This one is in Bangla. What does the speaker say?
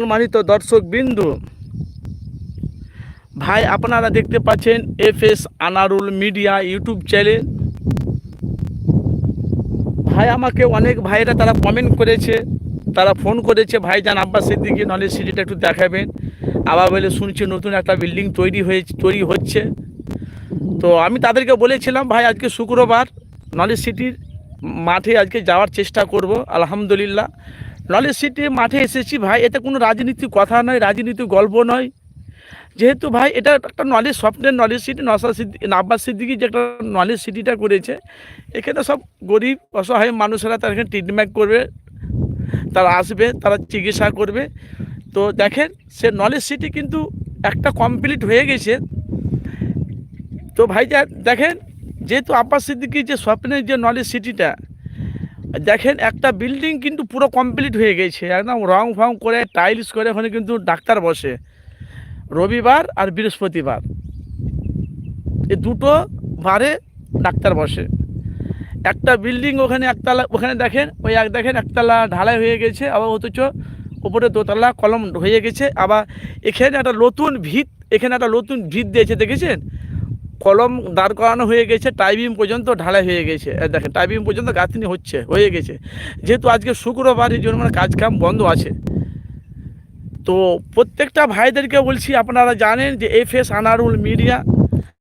সম্মানিত দর্শক বিন্দু, ভাই আপনারা দেখতে পাচ্ছেন F S Anarul media YouTube channel. ভাই আমাকে অনেক ভাইরা তারা কমেন্ট করেছে, তারা ফোন করেছে ভাইজান আব্বাস সিদ্দিকি নাহলে সিটিটা একটু দেখাবেন। আবার বলে শুনছি নতুন একটা বিল্ডিং তৈরি হয়েছে তৈরি হচ্ছে। তো আমি তাদেরকে বলেছিলাম, ভাই আজকে শুক্রবার, নলেজ সিটির মাঠে আজকে যাওয়ার চেষ্টা করব, আলহামদুলিল্লাহ। নলেজ সিটি মাঠে এসেছি ভাই, এতে কোনো রাজনীতি কথা নয় রাজনীতি গল্প নয়। যেহেতু ভাই, এটা একটা নলেজ স্বপ্নের নলেজ সিটি নসা সিদ্ধি আব্বাস সিদ্দিকি যে একটা নলেজ সিটিটা করেছে, এখানে সব গরিব, অসহায় মানুষেরা তারা এখানে ট্রিটমেন্ট করবে, তারা আসবে, তারা চিকিৎসা করবে। তো দেখেন, সে নলেজ সিটি কিন্তু একটা কমপ্লিট হয়ে গেছে। তো ভাই দেখেন, যেহেতু আব্বাস সিদ্দিকির যে স্বপ্নের যে নলেজ সিটিটা দেখেন একটা বিল্ডিং কিন্তু পুরো কমপ্লিট হয়ে গেছে। একদম রং ফং করে টাইলস করে, ওখানে কিন্তু ডাক্তার বসে। রবিবার আর বৃহস্পতিবার। এই দুটো বারে ডাক্তার বসে। একটা বিল্ডিং ওখানে একতলা ওখানে দেখেন, ওই এক দেখেন একতলা ঢালাই হয়ে গেছে, আবার অথচ ওপরে দোতলা কলম হয়ে গেছে। আবার এখানে একটা নতুন ভিত এখানে একটা নতুন ভিত দিয়েছে, দেখেছেন? কলম দাঁড় করানো হয়ে গেছে, টাইবিম পর্যন্ত ঢালাই হয়ে গেছে। দেখেন, টাইবিম পর্যন্ত গাঁথনি হচ্ছে, হয়ে গেছে। যেহেতু আজকে শুক্রবার এই জন্য মানে কাজ কাম বন্ধ আছে, তো প্রত্যেকটা ভাইদেরকে বলছি, আপনারা জানেন যে এফ এস আনারুল মিডিয়া